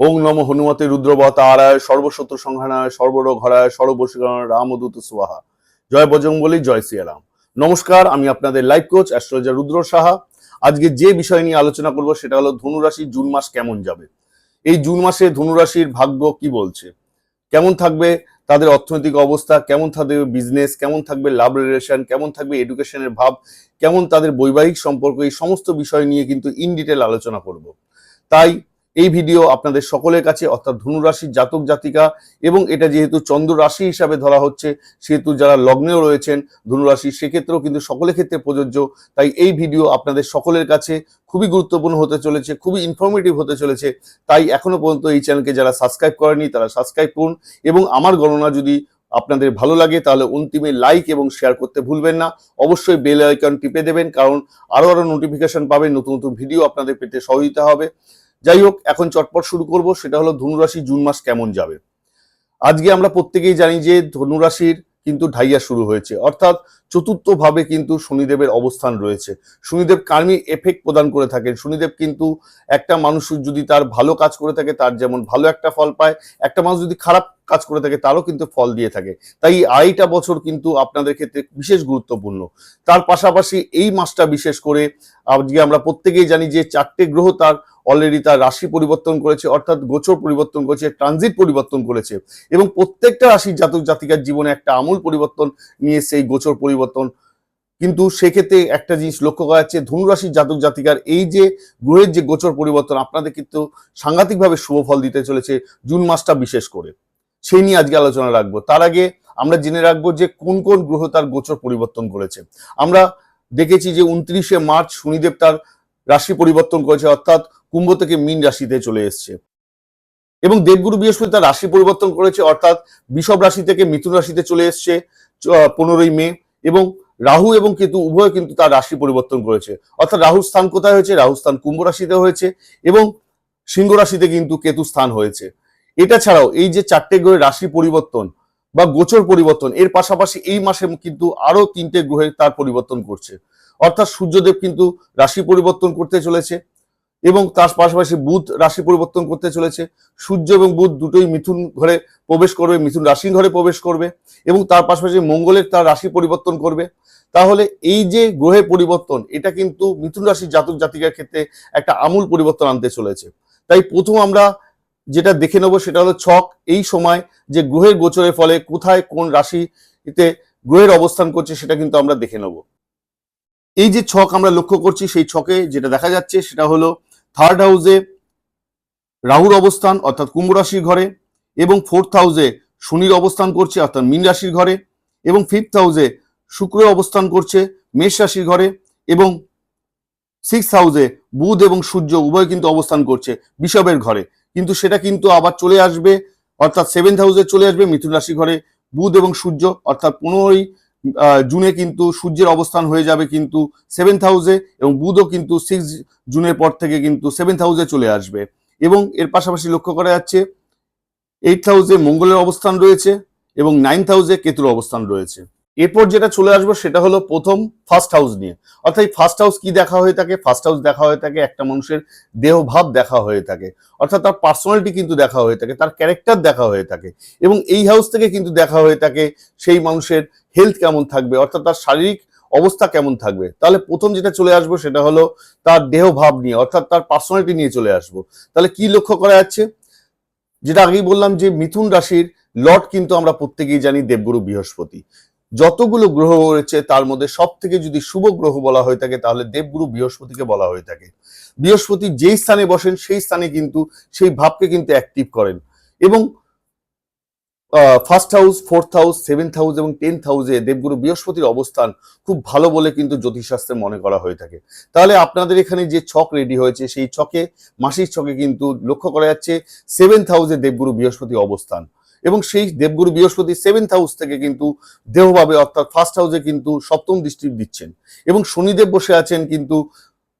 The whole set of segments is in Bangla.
ওং নম হনুমতে রুদ্রবতারায়, সর্বশত্রু সংহারায় সর্বরোগ হরায় সর্বশীকরণ রামদূত সুবাহা। জয় বজরংবলী, জয় সিয়ারাম। নমস্কার, আমি আপনাদের life coach, astrologer Rudra Saha. আজকে যে বিষয় নিয়ে আলোচনা করব সেটা হলো ধনুরাশি জুন মাস কেমন যাবে। এই জুন মাসে ধনুরাশির ভাগ্য কি বলছে? কেমন থাকবে তাদের অর্থনৈতিক অবস্থা? কেমন থাকবে বিজনেস কেমন থাকবে লাভ রিলেশন কেমন থাকবে এডুকেশনের ভাব? কেমন তাদের বৈবাহিক সম্পর্ক? এই সমস্ত বিষয় নিয়ে কিন্তু ইন ডিটেল আলোচনা করব। তাই এই ভিডিও আপনাদের সকলের কাছে, অর্থাৎ ধনুরাশির জাতক জাতিকা, এবং এটা যেহেতু চন্দ্র রাশি হিসাবে ধরা হচ্ছে, সেহেতু যারা লগ্নেও রয়েছেন ধনুরাশি, সেক্ষেত্রেও কিন্তু সকলের ক্ষেত্রে প্রযোজ্য। তাই এই ভিডিও আপনাদের সকলের কাছে খুবই গুরুত্বপূর্ণ হতে চলেছে, খুবই ইনফরমেটিভ হতে চলেছে। তাই এখনও পর্যন্ত এই চ্যানেলকে যারা সাবস্ক্রাইব করেনি তারা সাবস্ক্রাইব করুন, এবং আমার গণনা যদি আপনাদের ভালো লাগে, তাহলে অন্তিমে লাইক এবং শেয়ার করতে ভুলবেন না। অবশ্যই বেল আইকন টিপে দেবেন, কারণ আরও আরও নোটিফিকেশন পাবেন, নতুন নতুন ভিডিও আপনাদের পেতে সহযোগিতা হবে। যাই হোক, এখন চটপট শুরু করব, সেটা হলো ধনুরাশি জুন মাস কেমন যাবে। আজকে আমরা প্রত্যেকেই জানি যে ধনুরাশির কিন্তু ঢাইয়া শুরু হয়েছে, অর্থাৎ চতুর্থ ভাবে কিন্তু শনিদেবের অবস্থান রয়েছে। শনিদেব কার্মি এফেক্ট প্রদান করে থাকেন। শনিদেব কিন্তু একটা মানুষ যদি তার ভালো কাজ করে থাকে, তার যেমন ভালো একটা ফল পায়, একটা মানুষ যদি খারাপ কাজ করে থাকে, তারও কিন্তু ফল দিয়ে থাকে। তাই আড়াইটা বছর কিন্তু আপনাদের ক্ষেত্রে বিশেষ গুরুত্বপূর্ণ। তার পাশাপাশি এই মাসটা বিশেষ করে আজকে আমরা প্রত্যেকেই জানি যে চারটে গ্রহ তার অলরেডি তার রাশি পরিবর্তন করেছে, অর্থাৎ গোচর পরিবর্তন করেছে ট্রানজিট পরিবর্তন করেছে এবং প্রত্যেকটা রাশির জাতক জাতিকার জীবনে একটা আমূল পরিবর্তন নিয়ে সেই গোচর পরিবর্তন। কিন্তু সেক্ষেত্রে একটা জিনিস লক্ষ্য করা যাচ্ছে, ধনুরাশির জাতক জাতিকার এই যে গ্রহের যে গোচর পরিবর্তন, আপনাদের কিন্তু সাংঘাতিকভাবে শুভ ফল দিতে চলেছে জুন মাসটা বিশেষ করে। সেই নিয়ে আজকে আলোচনা রাখব। তার আগে আমরা জেনে রাখব যে কোন কোন গ্রহ তার গোচর পরিবর্তন করেছে। আমরা দেখেছি যে উনত্রিশে মার্চ শনিদেব তার রাশি পরিবর্তন করেছে, অর্থাৎ কুম্ভ থেকে মিন রাশিতে চলে এসছে। এবং দেবগুরু বৃহস্পতি তার রাশি পরিবর্তন করেছে, অর্থাৎ বিষব রাশি থেকে মিথুন রাশিতে চলে এসছে পনেরোই মে। এবং রাহু এবং কেতু উভয় কিন্তু তার রাশি পরিবর্তন করেছে। অর্থাৎ রাহুর স্থান কোথায় হয়েছে? রাহুর স্থান কুম্ভ রাশিতে হয়েছে এবং সিংহ রাশিতে কিন্তু কেতু স্থান হয়েছে। এটা ছাড়াও এই যে চারটে গ্রহের রাশি পরিবর্তন বা গোচর পরিবর্তন, এর পাশাপাশি এই মাসে কিন্তু আরও তিনটে গ্রহে তার পরিবর্তন করছে। অর্থাৎ সূর্যদেব কিন্তু রাশি পরিবর্তন করতে চলেছে। এবং তার পাশাপাশি বুধ রাশি পরিবর্তন করতে চলেছে। সূর্য এবং বুধ দুটোই মিথুন ঘরে প্রবেশ করবে, মিথুন রাশি ঘরে প্রবেশ করবে এবং তার পাশাপাশি মঙ্গলের তার রাশি পরিবর্তন করবে। তাহলে এই যে গ্রহের পরিবর্তন, এটা কিন্তু মিথুন রাশির জাতক জাতিকার ক্ষেত্রে একটা আমূল পরিবর্তন আনতে চলেছে। তাই প্রথম আমরা যেটা দেখে নেব সেটা হলো ছক। এই সময় যে গ্রহের গোচরের ফলে কোথায় কোন রাশিতে গ্রহের অবস্থান করছে সেটা কিন্তু আমরা দেখে নেব। এই যে ছক আমরা লক্ষ্য করছি, সেই ছকে যেটা দেখা যাচ্ছে সেটা হলো থার্ড হাউসে রাহুর অবস্থান, অর্থাৎ কুম্ভ রাশির ঘরে, এবং ফোর্থ হাউসে শনির অবস্থান করছে, অর্থাৎ মীন রাশির ঘরে, এবং ফিফথ হাউসে শুক্র অবস্থান করছে, মেষ রাশির ঘরে, এবং সিক্স হাউসে বুধ এবং সূর্য উভয় কিন্তু অবস্থান করছে বিষবের ঘরে। কিন্তু সেটা কিন্তু আবার চলে আসবে, অর্থাৎ সেভেন্থ হাউসে চলে আসবে মিথুন রাশি ঘরে, বুধ এবং সূর্য, অর্থাৎ পনেরোই জুনে কিন্তু সূর্যের অবস্থান হয়ে যাবে কিন্তু সেভেন্থ হাউসে এবং বুধও কিন্তু সিক্স জুনের পর থেকে কিন্তু সেভেন্থ হাউসে চলে আসবে। এবং এর পাশাপাশি লক্ষ্য করা যাচ্ছে এইট হাউসে মঙ্গলের অবস্থান রয়েছে এবং নাইন্থ হাউসে কেতুর অবস্থান রয়েছে। এরপর যেটা চলে আসব সেটা হলো প্রথম ফার্স্ট হাউস নিয়ে। অর্থাৎ ফার্স্ট হাউস কি দেখা হয়ে থাকে? ফার্স্ট হাউস দেখা হয়ে থাকে, একটা মানুষের দেহভাব দেখা হয়ে থাকে। অর্থাৎ তার পার্সোনালিটি কিন্তু দেখা হয়ে থাকে, তার ক্যারেক্টার দেখা হয়ে থাকে। এবং এই হাউস থেকে কিন্তু দেখা হয়ে থাকে সেই মানুষের হেলথ কেমন থাকবে, অর্থাৎ তার শারীরিক অবস্থা কেমন থাকবে। তাহলে প্রথম যেটা চলে আসব সেটা হলো তার দেহভাব নিয়ে, অর্থাৎ তার পার্সোনালিটি নিয়ে চলে আসব। তাহলে কি লক্ষ্য করা যাচ্ছে? যেটা আগেই বললাম যে মিথুন রাশির লট কিন্তু আমরা প্রত্যেকেই জানি দেবগুরু বৃহস্পতি। যতগুলো গ্রহ রয়েছে তার মধ্যে সব থেকে যদি শুভ গ্রহ বলা হয়ে থাকে তাহলে দেবগুরু বৃহস্পতিকে বলা হয়ে থাকে। বৃহস্পতি যেই স্থানে বসেন সেই স্থানে কিন্তু সেই ভাবকে কিন্তু অ্যাক্টিভ করেন। এবং first house fourth house seventh house এবং টেন্থ হাউসে দেবগুরু বৃহস্পতির অবস্থান খুব ভালো বলে কিন্তু জ্যোতিষশাস্ত্রে মনে করা হয়ে থাকে। তাহলে আপনাদের এখানে যে ছক রেডি হয়েছে, সেই ছকে, মাসির ছকে কিন্তু লক্ষ্য করা যাচ্ছে সেভেন্থ হাউসে দেবগুরু বৃহস্পতি অবস্থান। এবং সেই দেবগুরু বৃহস্পতি সেভেন্থ হাউস থেকে কিন্তু দেহভাবে অর্থাৎ ফার্স্ট হাউসে কিন্তু সপ্তম দৃষ্টি দিচ্ছেন। এবং শনিদেব বসে আছেন কিন্তু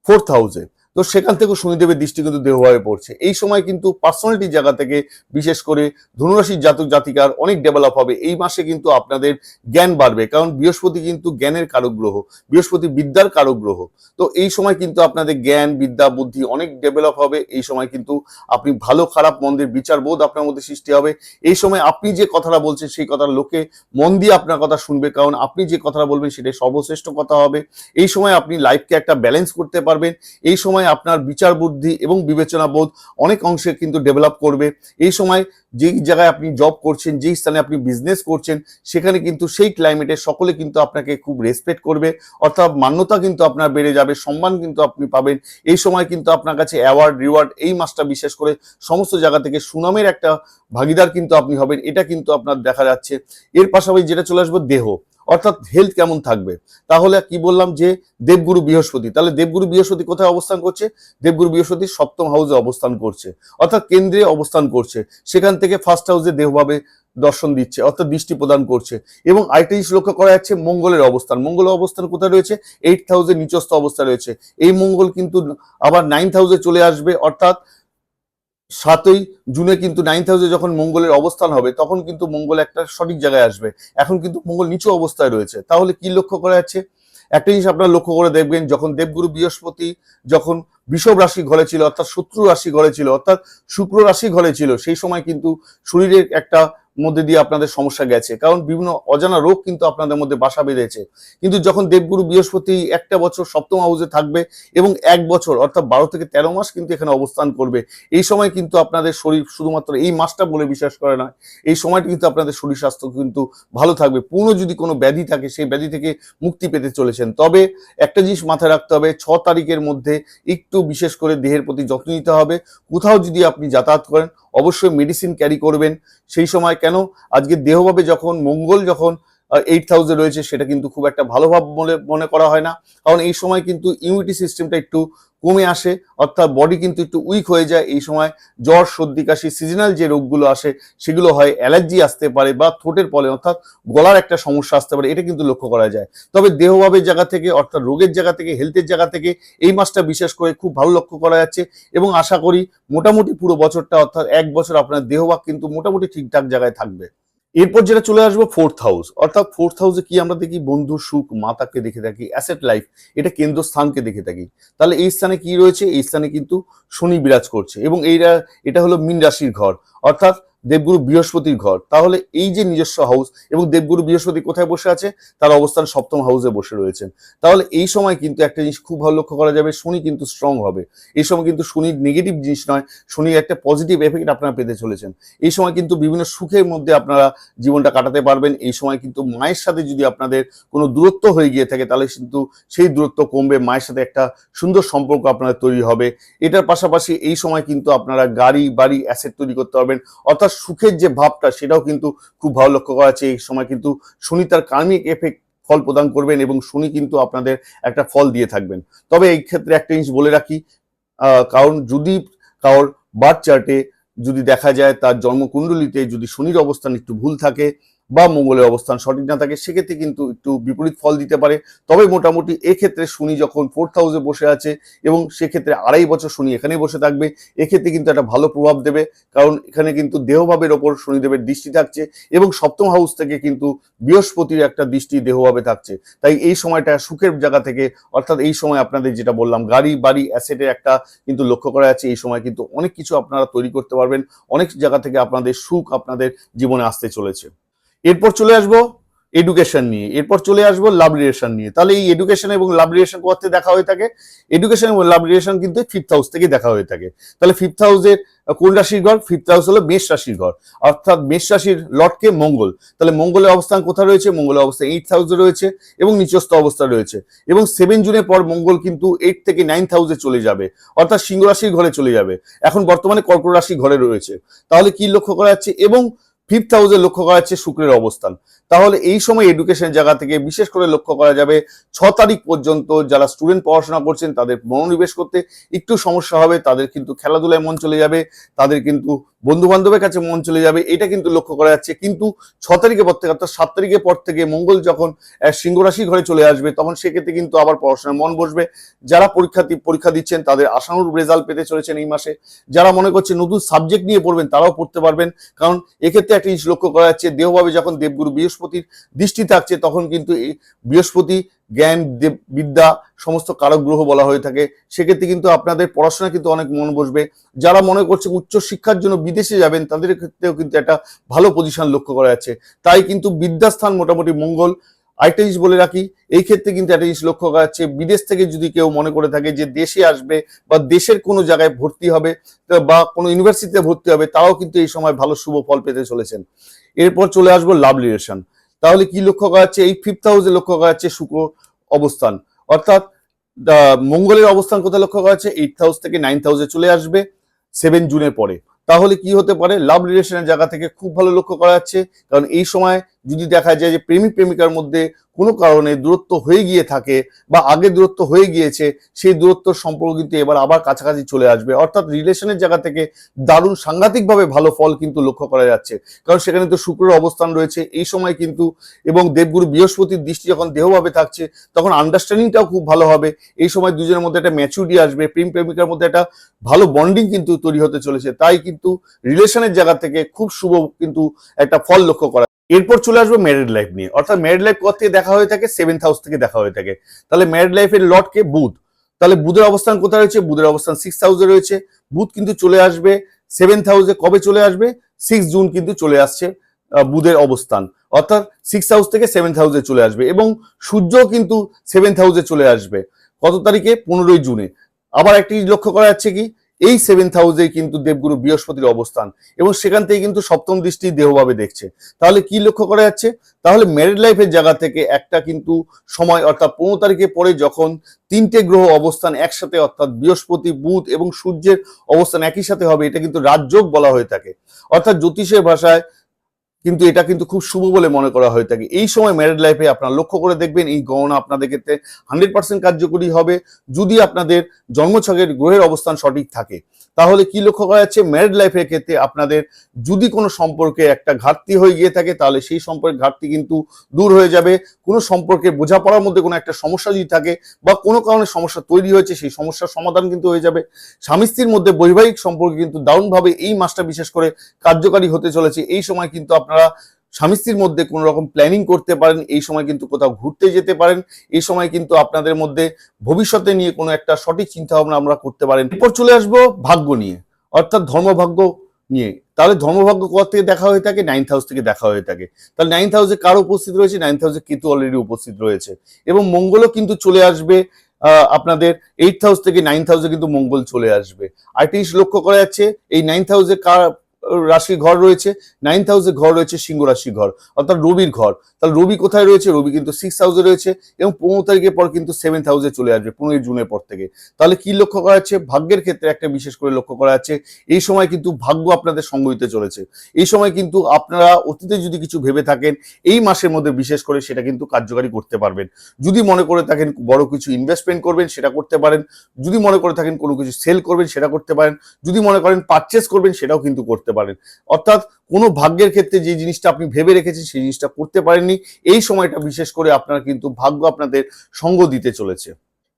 ফোর্থ হাউসে তো সেখান থেকেও শনিদেবের দৃষ্টি কিন্তু দেহভাবে পড়ছে। এই সময় কিন্তু পার্সোনালিটির জায়গা থেকে বিশেষ করে ধনুরাশির জাতক জাতিকার অনেক ডেভেলপ হবে। এই মাসে কিন্তু আপনাদের জ্ঞান বাড়বে, কারণ বৃহস্পতি কিন্তু জ্ঞানের কারক গ্রহ, বৃহস্পতি বিদ্যার কারক গ্রহ। তো এই সময় কিন্তু আপনাদের জ্ঞান, বিদ্যা, বুদ্ধি অনেক ডেভেলপ হবে। এই সময় কিন্তু আপনি ভালো, খারাপ, মন্দের বিচার বোধ আপনার মধ্যে সৃষ্টি হবে। এই সময় আপনি যে কথাটা বলছেন সেই কথার লোকে মন দিয়ে আপনার কথা শুনবে, কারণ আপনি যে কথাটা বলবেন সেটাই সর্বশ্রেষ্ঠ কথা হবে। এই সময় আপনি লাইফকে একটা ব্যালেন্স করতে পারবেন। এই সময় আপনার বিচার বুদ্ধি এবং বিবেচনা বোধ অনেক অংশে কিন্তু ডেভেলপ করবে। এই সময় যেই জায়গায় আপনি জব করছেন, যেই স্থানে আপনি বিজনেস করছেন, সেখানে কিন্তু সেই ক্লাইমেটে সকলে কিন্তু আপনাকে খুব রেসপেক্ট করবে। অর্থাৎ মান্যতা কিন্তু আপনার বেড়ে যাবে, সম্মান কিন্তু আপনি পাবেন। এই সময় কিন্তু আপনার কাছে অ্যাওয়ার্ড রিওয়ার্ড এই মাসটা বিশেষ করে সমস্ত জায়গা থেকে সুনামের একটা ভাগিদার কিন্তু আপনি হবেন। এটা কিন্তু আপনার দেখা যাচ্ছে। এর পাশাপাশি যেটা চলে আসবে, দেহ। অর্থাৎ হেলথ কেমন থাকবে? তাহলে কি বললাম যে দেবগুরু বৃহস্পতি। তাহলে দেবগুরু বৃহস্পতি কোথায় অবস্থান করছে? দেবগুরু বৃহস্পতি সপ্তম হাউসে অবস্থান করছে। অর্থাৎ কেন্দ্রে অবস্থান করছে। সেখান থেকে ফার্স্ট হাউসে দেহভাবে দর্শন দিচ্ছে, অর্থাৎ দৃষ্টি প্রদান করছে। এবং আরেকটা জিনিস লক্ষ্য করা যাচ্ছে, মঙ্গলের অবস্থান। মঙ্গলের অবস্থান কোথায় রয়েছে? এইট হাউসে নিচস্থ অবস্থা রয়েছে। এই মঙ্গল কিন্তু আবার নাইন হাউসে চলে আসবে, অর্থাৎ সাতই জুনে কিন্তু নাইন হাউসে যখন মঙ্গলের অবস্থান হবে, তখন কিন্তু মঙ্গল একটা সঠিক জায়গায় আসবে। এখন কিন্তু মঙ্গল নিচু অবস্থায় রয়েছে। তাহলে কি লক্ষ্য করা যাচ্ছে? একটা জিনিস আপনারা লক্ষ্য করে দেখবেন, যখন দেবগুরু বৃহস্পতি, যখন বিষব রাশি ঘরে ছিল, অর্থাৎ শত্রু রাশি ঘরে ছিল, অর্থাৎ শুক্র রাশি ঘরে ছিল, সেই সময় কিন্তু শরীরের একটা মধ্যে দিয়ে আপনাদের সমস্যা গেছে। কারণ বিভিন্ন অজানা রোগ কিন্তু আপনাদের মধ্যে বাসা বেঁধেছে। কিন্তু যখন দেবগুরু বৃহস্পতি একটা বছর সপ্তম হাউসে থাকবে এবং এক বছর, অর্থাৎ বারো থেকে তেরো মাস কিন্তু এখানে অবস্থান করবে, এই সময় কিন্তু আপনাদের শরীর শুধুমাত্র এই মাসটা বলে বিশ্বাস করে নয়, এই সময়টা কিন্তু আপনাদের শরীর স্বাস্থ্য কিন্তু ভালো থাকবে। পূর্ণ যদি কোনো ব্যাধি থাকে, সেই ব্যাধি থেকে মুক্তি পেতে চলেছেন। তবে একটা জিনিস মাথায় রাখতে হবে, ছ তারিখের মধ্যে একটু বিশেষ করে দেহের প্রতি যত্ন নিতে হবে। কোথাও যদি আপনি যাতায়াত করেন অবশ্যই মেডিসিন ক্যারি করবেন। সেই সময় কেন? আজকে দেহভাবে যখন মঙ্গল যখন এইট থাউজেন্ড রয়েছে, সেটা কিন্তু খুব একটা ভালো ভাব বলে মনে করা হয় না। কারণ এই সময় কিন্তু ইমিউনিটি সিস্টেমটা একটু কমে আসে, অর্থাৎ বডি কিন্তু একটু উইক হয়ে যায়। এই সময় জ্বর, সর্দি, কাশি সিজনাল যে রোগগুলো আসে, সেগুলো হয় অ্যালার্জি আসতে পারে বা থ্রোটের ফলে অর্থাৎ গলার একটা সমস্যা আসতে পারে। এটা কিন্তু লক্ষ্য করা যায়। তবে দেহভাবের জায়গা থেকে, অর্থাৎ রোগের জায়গা থেকে হেলথের জায়গা থেকে এই মাসটা বিশেষ করে খুব ভালো লক্ষ্য করা যাচ্ছে এবং আশা করি মোটামুটি পুরো বছরটা, অর্থাৎ এক বছর আপনার দেহভাগ কিন্তু মোটামুটি ঠিকঠাক জায়গায় থাকবে। এরপর যেটা চলে আসব ফোর্থ হাউস অর্থাৎ ফোর্থ হাউসে কি আমরা দেখি? বন্ধু, সুখ, মাতাকে দেখে থাকি অ্যাসেট লাইফ এটা কেন্দ্র স্থানকে দেখে থাকি। তাহলে এই স্থানে কি রয়েছে? এই স্থানে কিন্তু শনি বিরাজ করছে এবং এইটা, এটা হলো মিন রাশির ঘর। অর্থাৎ দেবগুরু বৃহস্পতির ঘর। তাহলে এই যে নিজস্ব হাউস এবং দেবগুরু বৃহস্পতি কোথায় বসে আছে? তার অবস্থান সপ্তম হাউসে বসে রয়েছেন। তাহলে এই সময় কিন্তু একটা জিনিস খুব ভালো লক্ষ্য করা যাবে, শনি কিন্তু স্ট্রং হবে। এই সময় কিন্তু শনির নেগেটিভ জিনিস নয়, শনির একটা পজিটিভ এফেক্ট আপনারা পেতে চলেছেন। এই সময় কিন্তু বিভিন্ন সুখের মধ্যে আপনারা জীবনটা কাটাতে পারবেন। এই সময় কিন্তু মায়ের সাথে যদি আপনাদের কোনো দূরত্ব হয়ে গিয়ে থাকে, তাহলে কিন্তু সেই দূরত্ব কমবে, মায়ের সাথে একটা সুন্দর সম্পর্ক আপনাদের তৈরি হবে। এটার পাশাপাশি এই সময় কিন্তু আপনারা গাড়ি, বাড়ি অ্যাসেট তৈরি করতে পারবেন। অর্থাৎ সুখের যে ভাবটা, সেটাও কিন্তু খুব ভালো লক্ষ্য করা আছে এই সময় কিন্তু শনি তার কার্মিক এফেক্ট ফল প্রদান করবেন এবং শনি কিন্তু আপনাদের একটা ফল দিয়ে থাকবেন। তবে এই ক্ষেত্রে একটা জিনিস বলে রাখি কারণ যদি কারোর বার্থ চার্টে যদি দেখা যায় তার জন্মকুণ্ডলিতে যদি শনির অবস্থান একটু ভুল থাকে বা মঙ্গলের অবস্থান সঠিক না থাকে, সেক্ষেত্রে কিন্তু একটু বিপরীত ফল দিতে পারে। তবে মোটামুটি এক্ষেত্রে শনি যখন ফোর্থ হাউসে বসে আছে এবং সেক্ষেত্রে আড়াই বছর শনি এখানেই বসে থাকবে, এক্ষেত্রে কিন্তু একটা ভালো প্রভাব দেবে। কারণ এখানে কিন্তু দেহভাবের ওপর শনিদেবের দৃষ্টি থাকছে এবং সপ্তম হাউস থেকে কিন্তু বৃহস্পতির একটা দৃষ্টি দেহভাবে থাকছে। তাই এই সময়টা সুখের জায়গা থেকে, অর্থাৎ এই সময় আপনাদের যেটা বললাম, গাড়ি, বাড়ি অ্যাসেটের একটা কিন্তু লক্ষ্য করা যাচ্ছে, এই সময় কিন্তু অনেক কিছু আপনারা তৈরি করতে পারবেন। অনেক জায়গা থেকে আপনাদের সুখ আপনাদের জীবনে আসতে চলেছে। এরপর চলে আসব এডুকেশন নিয়ে, এরপর চলে আসব লাভ রিলেশন নিয়ে। তাহলে এই এডুকেশন এবং লাভ রিলেশন করতে দেখা হয়ে থাকে? এডুকেশন এবং লাভ রিলেশন কিন্তু ফিফথ হাউস থেকে দেখা হয়ে থাকে। তাহলে ফিফথ হাউসের কোন রাশির ঘর? ফিফথ হাউস হলো মেষ রাশির ঘর। অর্থাৎ মেষ রাশির লটকে মঙ্গল। তাহলে মঙ্গলের অবস্থান কোথায় রয়েছে? মঙ্গলের অবস্থান এইট হাউসে রয়েছে এবং নিচস্থ অবস্থা রয়েছে। এবং সেভেন জুনের পর মঙ্গল কিন্তু এইট থেকে নাইন্থ হাউসে চলে যাবে। অর্থাৎ সিংহ রাশির ঘরে চলে যাবে। এখন বর্তমানে কর্কট রাশির ঘরে রয়েছে। তাহলে কি লক্ষ্য করা যাচ্ছে? এবং ফিফথ হাউসে লক্ষ্য করা হচ্ছে শুক্রের অবস্থান। তাহলে এই সময় এডুকেশনের জায়গা থেকে বিশেষ করে লক্ষ্য করা যাবে ছ তারিখ পর্যন্ত যারা স্টুডেন্ট পড়াশোনা করছেন তাদের মনোনিবেশ করতে একটু সমস্যা হবে তাদের কিন্তু খেলাধুলায় মন চলে যাবে তাদের কিন্তু বন্ধু বান্ধবের কাছে মন চলে যাবে এটা কিন্তু লক্ষ্য করা যাচ্ছে। কিন্তু ছ তারিখের পর থেকে অর্থাৎ সাত তারিখের পর থেকে মঙ্গল যখন আহ, সিংহ রাশি ঘরে চলে আসবে তখন সেক্ষেত্রে কিন্তু আবার পড়াশোনার মন বসবে। যারা পরীক্ষা পরীক্ষা দিচ্ছেন তাদের আশানুরূপ রেজাল্ট পেতে চলেছেন এই মাসে। যারা মনে করছে নতুন সাবজেক্ট নিয়ে পড়বেন তারাও পড়তে পারবেন। কারণ এক্ষেত্রে একটা জিনিস লক্ষ্য করা যাচ্ছে দেহভাবে যখন দেবগুরু বৃহস্পতির দৃষ্টি থাকছে, তখন কিন্তু বৃহস্পতি, জ্ঞান, দেব, বিদ্যা সমস্ত কারক গ্রহ বলা হয়ে থাকে। সেক্ষেত্রে কিন্তু আপনাদের পড়াশোনা কিন্তু অনেক মন বসবে। যারা মনে করছে উচ্চ শিক্ষার জন্য বিদেশে যাবেন, তাদের ক্ষেত্রেও কিন্তু একটা ভালো পজিশন লক্ষ্য করা যাচ্ছে। তাই কিন্তু বিদ্যাস্থান মোটামুটি মঙ্গল। আরেকটা জিনিস বলে রাখি, এই ক্ষেত্রে কিন্তু একটা জিনিস লক্ষ্য করা যাচ্ছে, বিদেশ থেকে যদি কেউ মনে করে থাকে যে দেশে আসবে বা দেশের কোনো জায়গায় ভর্তি হবে বা কোনো ইউনিভার্সিটিতে ভর্তি হবে, তারাও কিন্তু এই সময় ভালো শুভ ফল পেতে চলেছেন। এরপর চলে আসব লাভ রিলেশন তাহলে কি লক্ষ্য করা যাচ্ছে? এই ফিফথ হাউসে লক্ষ্য করা যাচ্ছে শুক্র অবস্থান। অর্থাৎ মঙ্গলের অবস্থান কোথায় লক্ষ্য করা যাচ্ছে? এইট হাউস থেকে নাইন্থ হাউসে চলে আসবে সেভেন জুনের পরে। তাহলে কি হতে পারে? লাভ রিলেশনের জায়গা থেকে খুব ভালো লক্ষ্য করা যাচ্ছে। কারণ এই সময় যদি দেখা যায় যে প্রেমিক প্রেমিকার মধ্যে কোনো কারণে দূরত্ব হয়ে গিয়ে থাকে বা আগে দূরত্ব হয়ে গিয়েছে, সেই দূরত্ব সম্পর্ক কিন্তু এবার আবার কাছাকাছি চলে আসবে। অর্থাৎ রিলেশনের জায়গা থেকে দারুণ সাংঘাতিকভাবে ভালো ফল কিন্তু লক্ষ্য করা যাচ্ছে। কারণ সেখানে তো শুক্রের অবস্থান রয়েছে। এই সময় কিন্তু এবং দেবগুরু বৃহস্পতির দৃষ্টি যখন দেহভাবে থাকছে, তখন আন্ডারস্ট্যান্ডিংটাও খুব ভালো হবে। এই সময় দুজনের মধ্যে একটা ম্যাচুরিটি আসবে। প্রেম প্রেমিকার মধ্যে একটা ভালো বন্ডিং কিন্তু তৈরি হতে চলেছে। তাই কিন্তু রিলেশনের জায়গা থেকে খুব শুভ কিন্তু একটা ফল লক্ষ্য করা এরপর চলে আসবে ম্যারিড লাইফ নিয়ে। অর্থাৎ ম্যারিড লাইফ কোথা থেকে দেখা হয়ে থাকে? সেভেন্থ হাউস থেকে দেখা হয়ে থাকে। তাহলে ম্যারিড লাইফের লটকে বুধ। তাহলে বুধের অবস্থান কোথায় রয়েছে? বুধের অবস্থান সিক্স হাউসে রয়েছে। বুধ কিন্তু চলে আসবে সেভেন্থ হাউসে কবে চলে আসবে? সিক্স জুন কিন্তু চলে আসছে বুধের অবস্থান। অর্থাৎ সিক্স হাউস থেকে সেভেন্থ হাউসে চলে আসবে এবং সূর্য কিন্তু সেভেন্থ হাউসে চলে আসবে। কত তারিখে? পনেরোই জুনে। আবার একটি লক্ষ্য করা যাচ্ছে কি? এই সেভেন্থ হাউসে কিন্তু দেবগুরু বৃহস্পতির অবস্থান এবং সেখান থেকে কিন্তু সপ্তম দৃষ্টি দেহভাবে দেখছে। তাহলে কি লক্ষ্য করা যাচ্ছে? তাহলে ম্যারিড লাইফের জায়গা থেকে একটা কিন্তু সময় অর্থাৎ পনেরো তারিখে পরে যখন তিনটে গ্রহ অবস্থান একসাথে অর্থাৎ বৃহস্পতি, বুধ এবং সূর্যের অবস্থান একই সাথে হবে, এটা কিন্তু রাজযোগ বলা হয়ে থাকে। অর্থাৎ জ্যোতিষের ভাষায় কিন্তু এটা কিন্তু খুব শুভ বলে মনে করা হয়ে থাকে। এই সময় ম্যারিড লাইফে আপনারা লক্ষ্য করে দেখবেন, এই গণনা আপনাদের ক্ষেত্রে হান্ড্রেড পার্সেন্ট কার্যকরী হবে। যদি আপনাদের জন্মছকের গ্রহের অবস্থান সঠিক থাকে, তাহলে কি লক্ষ্য করা যাচ্ছে? ম্যারিড লাইফের ক্ষেত্রে আপনাদের যদি কোনো সম্পর্কে একটা ঘাটতি হয়ে গিয়ে থাকে, তাহলে সেই সম্পর্কের ঘাটতি কিন্তু দূর হয়ে যাবে। কোনো সম্পর্কে বোঝাপড়ার মধ্যে কোনো একটা সমস্যা যদি থাকে বা কোনো কারণে সমস্যা তৈরি হয়েছে, সেই সমস্যার সমাধান কিন্তু হয়ে যাবে। স্বামী স্ত্রীর মধ্যে বৈবাহিক সম্পর্কে কিন্তু দারুণভাবে এই মাসটা বিশেষ করে কার্যকারী হতে চলেছে। এই সময় কিন্তু আপনারা স্বামী স্ত্রীর মধ্যে কোনো রকম প্ল্যানিং করতে পারেন, এই সময় কিন্তু কোথাও ঘুরতে যেতে পারেন, এই সময় কিন্তু আপনাদের মধ্যে ভবিষ্যতে নিয়ে কোনো একটা সঠিক চিন্তা ভাবনা আমরা করতে পারেন। এরপর চলে আসব ভাগ্য নিয়ে, অর্থাৎ ধর্মভাগ্য নিয়ে। তাহলে ধর্মভাগ্য কোথা থেকে দেখা হয়ে থাকে? নাইন্থ হাউস থেকে দেখা হয়ে থাকে। তাহলে নাইন্থ হাউসে কার উপস্থিত রয়েছে? নাইন্থ হাউসে কেতু অলরেডি উপস্থিত রয়েছে। এবং মঙ্গলও কিন্তু চলে আসবে আপনাদের এইট হাউস থেকে নাইন্থ হাউসে কিন্তু মঙ্গল চলে আসবে। জিনিস লক্ষ্য করা যাচ্ছে, এই নাইন্থ হাউসে কার রাশি ঘর রয়েছে নাইন্থ হাউসে ঘর রয়েছে সিংহ রাশি ঘর, অর্থাৎ রবির ঘর। তাহলে রবি কোথায় রয়েছে? রবি কিন্তু সিক্স হাউসে রয়েছে এবং পনেরো তারিখের পর কিন্তু সেভেন্থ হাউসে চলে আসবে, পনেরোই জুনের পর থেকে। তাহলে কি লক্ষ্য করা যাচ্ছে? ভাগ্যের ক্ষেত্রে একটা বিশেষ করে লক্ষ্য করা যাচ্ছে, এই সময় কিন্তু ভাগ্য আপনাদের সঙ্গ দিতে চলেছে। এই সময় কিন্তু আপনারা অতীতে যদি কিছু ভেবে থাকেন, এই মাসের মধ্যে বিশেষ করে সেটা কিন্তু কার্যকারী করতে পারবেন। যদি মনে করে থাকেন বড় কিছু ইনভেস্টমেন্ট করবেন, সেটা করতে পারেন। যদি মনে করে থাকেন কোনো কিছু সেল করবেন, সেটা করতে পারেন। যদি মনে করেন পারচেস করবেন, সেটাও কিন্তু করতে পারেন। অর্থাৎ কোনো ভাগ্যের ক্ষেত্রে যে জিনিসটা আপনি ভেবে রেখেছেন, সেই জিনিসটা করতে পারেননি। এই সময়টা বিশেষ করে আপনারা কিন্তু ভাগ্য আপনাদের সঙ্গ দিতে চলেছে।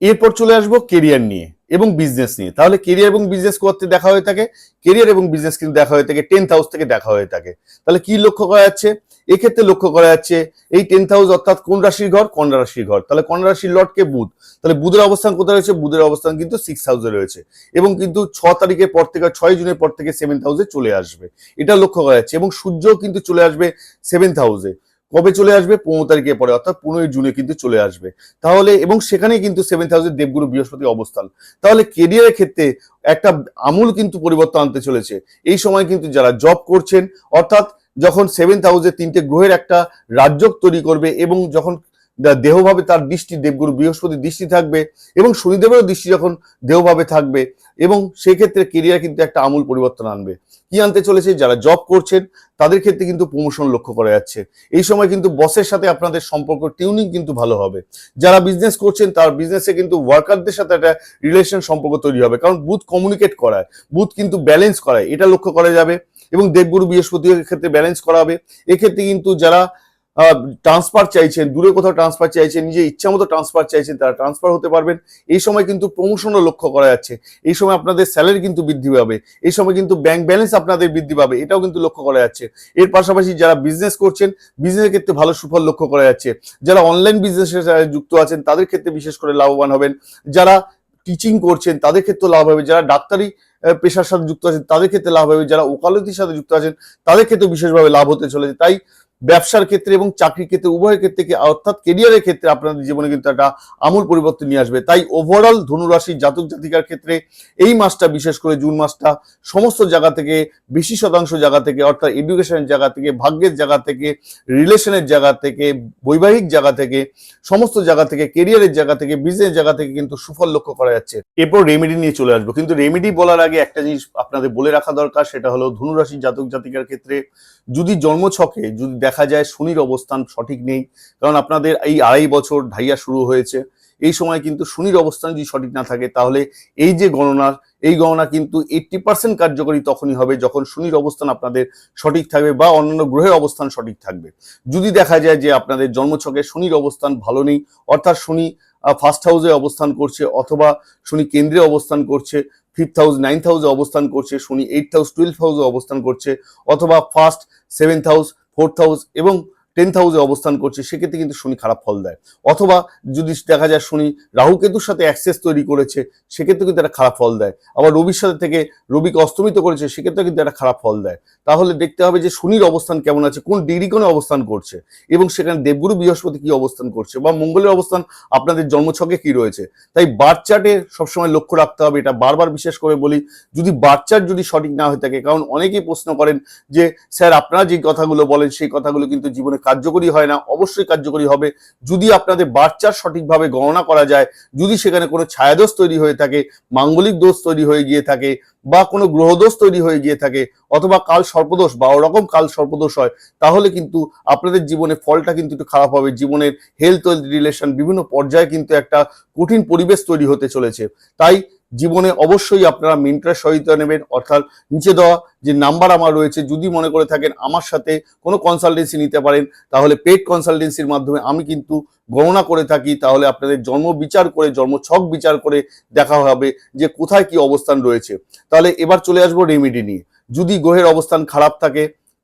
এরপর চলে আসব কেরিয়ার নিয়ে এবং বিজনেস নিয়ে। তাহলে কেরিয়ার এবং বিজনেস করতে দেখা হয়ে থাকে। কেরিয়ার এবং বিজনেস কিন্তু দেখা হয়ে থাকে টেন্থ হাউস থেকে দেখা হয়ে থাকে। তাহলে কি লক্ষ্য করা যাচ্ছে? এক্ষেত্রে লক্ষ্য করা যাচ্ছে, এই টেন্থ হাউস অর্থাৎ কোন রাশির ঘর? কন্যা রাশির ঘর। তাহলে কন্যা রাশির লটকে বুধ। তাহলে বুধের অবস্থান কোথায় রয়েছে? বুধের অবস্থান কিন্তু সিক্স হাউসে রয়েছে। এবং কিন্তু ছ তারিখের পর থেকে, ছয় জুনের পর থেকে সেভেন্থ হাউসে চলে আসবে। এটা লক্ষ্য করা যাচ্ছে। এবং সূর্য কিন্তু চলে আসবে সেভেন্থ হাউসে কবে চলে আসবে? পনেরো তারিখের পরে, অর্থাৎ পনেরোই জুনে কিন্তু চলে আসবে। তাহলে, এবং সেখানেই কিন্তু সেভেন্থ হাউসের দেবগুরু বৃহস্পতি অবস্থান। তাহলে কেরিয়ারের ক্ষেত্রে একটা আমূল কিন্তু পরিবর্তন আনতে চলেছে। এই সময় কিন্তু যারা জব করছেন, অর্থাৎ যখন সেভেন্থ হাউসে তিনটে গ্রহের একটা রাজ্য তৈরি করবে এবং যখন দেহভাবে তার দৃষ্টি, দেবগুরু বৃহস্পতি দৃষ্টি থাকবে এবং শনিদেবেরও দৃষ্টি যখন দেহভাবে থাকবে এবং সেক্ষেত্রে কেরিয়ার কিন্তু একটা আমূল পরিবর্তন আনবে। কি আনতে চলেছে? যারা জব করছেন, তাদের ক্ষেত্রে কিন্তু প্রমোশন লক্ষ্য করা যাচ্ছে। এই সময় কিন্তু বসের সাথে আপনাদের সম্পর্ক টিউনিং কিন্তু ভালো হবে। যারা বিজনেস করছেন, তার বিজনেসে কিন্তু ওয়ার্কারদের সাথে একটা রিলেশন সম্পর্ক তৈরি হবে। কারণ বুথ কমিউনিকেট করায় বুথ কিন্তু ব্যালেন্স করায়। এটা লক্ষ্য করা যাবে। এবং দেবগুরু বৃহস্পতি ক্ষেত্রে ব্যালেন্স করা হবে। এক্ষেত্রে কিন্তু যারা ট্রান্সফার চাইছেন, দূরে কোথাও ট্রান্সফার চাইছেন নিজে ইচ্ছা মতো ট্রান্সফার চাইছেন, তারা ট্রান্সফার হতে পারবেন। এই সময় কিন্তু প্রমোশনও লক্ষ্য করা যাচ্ছে। এই সময় আপনাদের স্যালারি কিন্তু বৃদ্ধি পাবে। এই সময় কিন্তু ব্যাংক ব্যালেন্স আপনাদের বৃদ্ধি পাবে। এটাও কিন্তু লক্ষ্য করা যাচ্ছে। এর পাশাপাশি যারা বিজনেস করছেন বিজনেসের ক্ষেত্রে ভালো সুফল লক্ষ্য করা যাচ্ছে। যারা অনলাইন বিজনেসের সাথে যুক্ত আছেন, তাদের ক্ষেত্রে বিশেষ করে লাভবান হবেন। যারা টিচিং করছেন, তাদের ক্ষেত্রে লাভ হবে। যারা ডাক্তারি পেশার সাথে যুক্ত আছেন, তাদের ক্ষেত্রে লাভ হবে যারা ওকালতির সাথে যুক্ত আছেন, তাদের ক্ষেত্রে বিশেষভাবে লাভ হতে চলেছে। তাই ব্যবসার ক্ষেত্রে এবং চাকরির ক্ষেত্রে, উভয়ের ক্ষেত্রে অর্থাৎ কেরিয়ারের ক্ষেত্রে আপনাদের জীবনে কিন্তু একটা আমূল পরিবর্তন নিয়ে আসবে। তাই ওভারঅল ধনুরাশি জাতক জাতিকার ক্ষেত্রে এই মাসটা, বিশেষ করে জুন মাসটা, সমস্ত জায়গা থেকে, বেশি শতাংশ জায়গা থেকে, অর্থাৎ এডুকেশনের জায়গা থেকে, ভাগ্যের জায়গা থেকে রিলেশনের জায়গা থেকে, বৈবাহিক জায়গা থেকে, সমস্ত জায়গা থেকে কেরিয়ারের জায়গা থেকে বিজনেস জায়গা থেকে কিন্তু সুফল লক্ষ্য করা যাচ্ছে। এরপর রেমেডি নিয়ে চলে আসব। কিন্তু রেমেডি বলার আগে একটা জিনিস আপনাদের বলে রাখা দরকার, সেটা হলো ধনুরাশি জাতক জাতিকার ক্ষেত্রে যদি জন্মছকে যদি দেখা যায় শনির অবস্থান সঠিক নেই। কারণ আপনাদের এই আড়াই বছর ঢাইয়া শুরু হয়েছে। এই সময় কিন্তু শনির অবস্থান যদি সঠিক না থাকে, তাহলে এই যে গণনার এই গণনা কিন্তু এইটটি পার্সেন্ট কার্যকরী তখনই হবে যখন শনির অবস্থান আপনাদের সঠিক থাকবে বা অন্যান্য গ্রহের অবস্থান সঠিক থাকবে। যদি দেখা যায় যে আপনাদের জন্মছকে শনির অবস্থান ভালো নেই, অর্থাৎ শনি ফার্স্ট হাউসে অবস্থান করছে অথবা শনি কেন্দ্রে অবস্থান করছে ফিফথ হাউস নাইন্থ হাউসে অবস্থান করছে শনি এইট হাউস টুয়েলভ হাউসে অবস্থান করছে, অথবা first seventh house fourth house এবং টেন্থ হাউসে অবস্থান করছে, সেক্ষেত্রে কিন্তু শনি খারাপ ফল দেয়। অথবা যদি দেখা যায় শনি রাহু কেতুর সাথে অ্যাক্সেস তৈরি করেছে, সেক্ষেত্রে কিন্তু একটা খারাপ ফল দেয়। আবার রবির সাথে থেকে রবিকে অস্তমিত করেছে, সেক্ষেত্রে কিন্তু একটা খারাপ ফল দেয়। তাহলে দেখতে হবে যে শনির অবস্থান কেমন আছে, কোন ডিগ্রি কোণে অবস্থান করছে, এবং সেখানে দেবগুরু বৃহস্পতি কি অবস্থান করছে, বা মঙ্গলের অবস্থান, আপনাদের জন্মছকে কি রয়েছে। তাই বার্থ চার্টে সবসময় লক্ষ্য রাখতে হবে, এটা বারবার বিশেষ করে বলি, যদি বার্থ চার্ট যদি সঠিক না হয়ে থাকে, কারণ অনেকেই প্রশ্ন করেন যে, স্যার, আপনারা যে কথাগুলো বলেন, সেই কথাগুলো কিন্তু জীবনে কার্যকরী হয় না, অবশ্যই কার্যকরী হবে। যদি আপনাদের বার্থ চার্ট সঠিকভাবে গণনা করা যায়, যদি সেখানে কোনো ছায়াদোষ তৈরি হয়ে থাকে, মাঙ্গলিক দোষ তৈরি হয়ে গিয়ে থাকে, বা কোনো গ্রহদোষ তৈরি হয়ে গিয়ে থাকে, অথবা কাল সর্পদোষ বা ওরকম কাল সর্পদোষ হয়, তাহলে কিন্তু আপনাদের জীবনে ফলটা কিন্তু একটু খারাপ হবে। জীবনের হেলথ রিলেশন বিভিন্ন পর্যায়ে কিন্তু একটা কঠিন পরিবেশ তৈরি হতে চলেছে। তাই জীবনে অবশ্যই আপনারা মেন্টার সহায়তা নেবেন, অর্থাৎ নিচে দেওয়া যে নাম্বার আমার রয়েছে, যদি মনে করে থাকেন আমার সাথে কোনো কনসালটেন্সি নিতে পারেন, তাহলে পেড কনসালটেন্সির মাধ্যমে আমি কিন্তু গণনা করে থাকি, তাহলে আপনাদের জন্ম বিচার করে, জন্ম ছক বিচার করে দেখা হবে যে কোথায় কি অবস্থান রয়েছে। তাহলে এবার চলে আসব রেমেডি নিয়ে। যদি গ্রহের অবস্থান খারাপ থাকে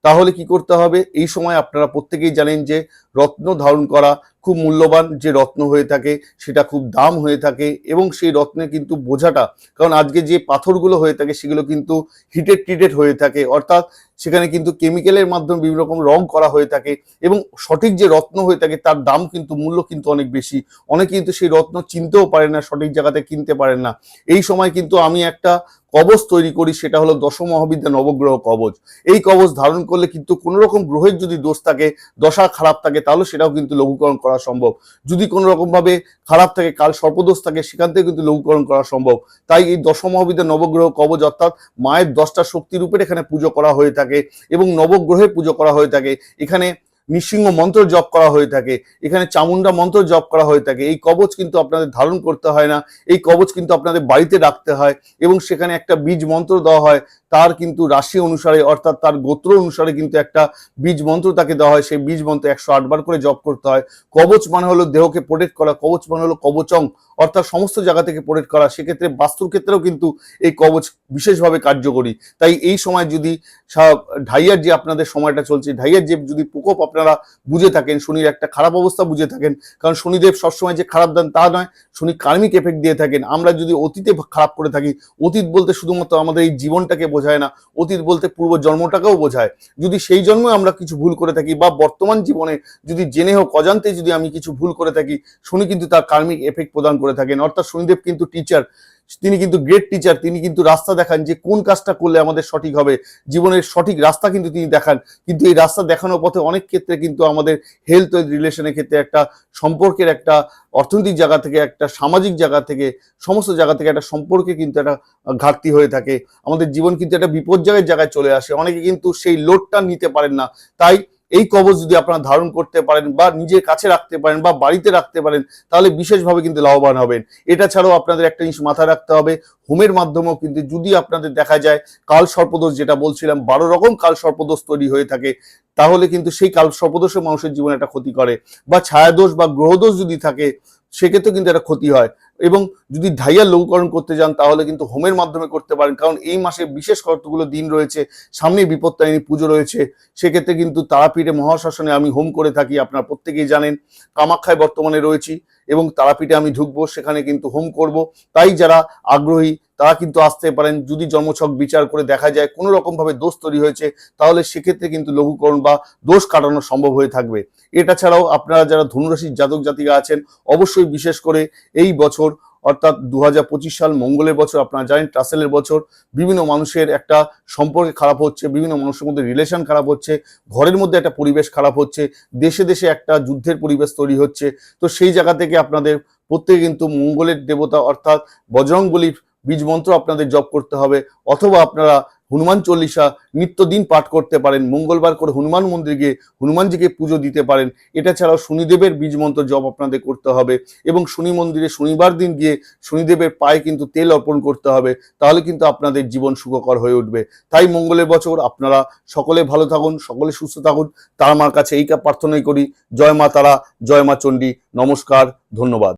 তাহলে কি করতে হবে? এই সময় আপনারা প্রত্যেকেই জানেন যে রত্ন ধারণ করা খুব মূল্যবান, যে রত্ন হয়ে থাকে সেটা খুব দাম হয়ে থাকে এবং সেই রত্নে কিন্তু বোঝাটা, কারণ আজকে যে পাথরগুলো হয়ে থাকে সেগুলো কিন্তু হিটেড ট্রিটেড হয়ে থাকে, অর্থাৎ সেখানে কিন্তু কেমিক্যালের মাধ্যমে বিভিন্ন রকম রং করা হয়ে থাকে এবং সঠিক যে রত্ন হয়ে থাকে তার দাম কিন্তু, মূল্য কিন্তু অনেক বেশি। অনেকে কিন্তু সেই রত্ন চিনতেও পারে না, সঠিক জায়গাতে কিনতে পারেন না। এই সময় কিন্তু আমি একটা কবচ তৈরি করি, সেটা হলো দশম মহাবিদ্যা নবগ্রহ কবচ এই কবচ ধারণ করলে কিন্তু কোনো রকম গ্রহের যদি দোষ থাকে, দশা খারাপ থাকে, তাহলে সেটাও কিন্তু লঘুকরণ করা সম্ভব। যদি কোনো রকম ভাবে খারাপ থাকে, কাল সর্পদোষ থাকে, সেখান থেকে কিন্তু লঘুকরণ করা সম্ভব। তাই এই দশম মহাবিদ্যা নবগ্রহ কবচ অর্থাৎ মায়ের দশটা শক্তি রূপের এখানে পুজো করা হয়ে থাকে এবং নবগ্রহে পুজো করা হয়ে থাকে। এখানে নৃসিংহ মন্ত্র জপ করা হয়ে থাকে। এখানে চামুন্ডা মন্ত্র জপ করা হয়ে থাকে। এই কবচ কিন্তু আপনাদের ধারণ করতে হয় না। এই কবচ কিন্তু আপনাদের বাড়িতে রাখতে হয় এবং সেখানে একটা বীজ মন্ত্র দেওয়া হয়। তার কিন্তু রাশি অনুসারে, অর্থাৎ তার গোত্র অনুসারে কিন্তু একটা বীজ মন্ত্র তাকে দেওয়া হয়। সেই বীজ মন্ত্র একশো আটবার করে জপ করতে হয়। কবচ মানে হলো দেহকে প্রোটেক্ট করা। কবচ মানে হলো কবচং, অর্থাৎ সমস্ত জায়গা থেকে প্রোটেক্ট করা। সেক্ষেত্রে বাস্তুর ক্ষেত্রেও কিন্তু এই কবচ বিশেষভাবে কার্যকরী। তাই এই সময় যদি ঢাইয়ার যে আপনাদের সময়টা চলছে, ঢাইয়ার যে যদি প্রকোপ আপনারা বুঝে থাকেন, শনির একটা খারাপ অবস্থা বুঝে থাকেন, কারণ শনিদেব সবসময় যে খারাপ দেন তা নয়, শনি কার্মিক এফেক্ট দিয়ে থাকেন। আমরা যদি অতীতে খারাপ করে থাকি, অতীত বলতে শুধুমাত্র আমাদের এই জীবনটাকে বোঝায় না, অতীত বলতে পূর্ব জন্মটাকেও বোঝায়। যদি সেই জন্মে আমরা কিছু ভুল করে থাকি বা বর্তমান জীবনে যদি জেনে হোক, অজান্তে যদি আমি কিছু ভুল করে থাকি, শনি কিন্তু তার কার্মিক এফেক্ট প্রদান করে থাকেন। অর্থাৎ শনিদেব কিন্তু টিচার তিনি কিন্তু গ্রেট টিচার তিনি কিন্তু রাস্তা দেখান যে কোন কাজটা করলে আমাদের সঠিক হবে। জীবনের সঠিক রাস্তা কিন্তু তিনি দেখান। কিন্তু এই রাস্তা দেখানোর পথে অনেক ক্ষেত্রে কিন্তু আমাদের হেলথ রিলেশনের ক্ষেত্রে একটা সম্পর্কের একটা অর্থনৈতিক জায়গা থেকে, একটা সামাজিক জায়গা থেকে, সমস্ত জায়গা থেকে একটা সম্পর্কে কিন্তু একটা ঘাটতি হয়ে থাকে। আমাদের জীবন কিন্তু একটা বিপর্যয়ের জায়গায় চলে আসে। অনেকে কিন্তু সেই লোডটা নিতে পারেন না। তাই এই কবচ যদি আপনারা ধারণ করতে পারেন বা নিজের কাছে রাখতে পারেন বা বাড়িতে রাখতে পারেন, তাহলে বিশেষভাবে কিন্তু লাভবান হবেন। এটা ছাড়াও আপনাদের একটা জিনিস মাথায় রাখতে হবে হোমের মাধ্যমেও কিন্তু যদি আপনাদের দেখা যায় কাল সর্পদোষ যেটা বলছিলাম, বারো রকম কাল সর্পদোষ তৈরি হয়ে থাকে, তাহলে কিন্তু সেই কাল সর্পদোষও মানুষের জীবনে একটা ক্ষতি করে। বা ছায়াদোষ বা গ্রহদোষ যদি থাকে, সেক্ষেত্রেও কিন্তু একটা ক্ষতি হয়। এবং যদি ধাইয়া লঘুকরণ করতে যান, তাহলে কিন্তু হোমের মাধ্যমে করতে পারেন। কারণ এই মাসে বিশেষ কতগুলো দিন রয়েছে সামনে বিপত্তায়নী পুজো রয়েছে, সেক্ষেত্রে কিন্তু তারাপীঠে মহাশাসনে আমি হোম করে থাকি, আপনারা প্রত্যেকেই জানেন। কামাখ্যায় বর্তমানে রয়েছি। এবং তারাপীঠে আমি ঢুকবো, সেখানে কিন্তু হোম করব। তাই যারা আগ্রহী, তারা কিন্তু আসতে পারেন। যদি জন্মছক বিচার করে দেখা যায় কোনো রকমভাবে দোষ তৈরি হয়েছে, তাহলে সেক্ষেত্রে কিন্তু লঘুকরণ বা দোষ কাটানো সম্ভব হয়ে থাকবে। এটা ছাড়াও আপনারা যারা ধনুরাশির জাতক জাতিকা আছেন, অবশ্যই বিশেষ করে এই বছর অর্থাৎ দু হাজার পঁচিশ সাল মঙ্গলের বছর, আপনারা জানেন টাসেলের বছর, বিভিন্ন মানুষের একটা সম্পর্কে খারাপ হচ্ছে, বিভিন্ন মানুষের মধ্যে রিলেশন খারাপ হচ্ছে, ঘরের মধ্যে একটা পরিবেশ খারাপ হচ্ছে, দেশে দেশে একটা যুদ্ধের পরিবেশ তৈরি হচ্ছে। তো সেই জায়গা থেকে আপনাদের প্রত্যেকে কিন্তু মঙ্গলের দেবতা অর্থাৎ বজরঙ্গলির বীজ মন্ত্র আপনাদের জপ করতে হবে, অথবা আপনারা হনুমান চল্লিশা নিত্যদিন পাঠ করতে পারেন, মঙ্গলবার করে হনুমান মন্দিরে গিয়ে হনুমানজিকে পুজো দিতে পারেন। এটা ছাড়াও শনিদেবের বীজ মন্ত্র জপ আপনাদের করতে হবে এবং শনি মন্দিরে শনিবার দিন গিয়ে শনিদেবের পায়ে কিন্তু তেল অর্পণ করতে হবে, তাহলে কিন্তু আপনাদের জীবন সুখকর হয়ে উঠবে। তাই মঙ্গলের বছর আপনারা সকলে ভালো থাকুন, সকলে সুস্থ থাকুন। তারা মার কাছে এই প্রার্থনাই করি। জয় মা তারা, জয় মা চণ্ডী। নমস্কার, ধন্যবাদ।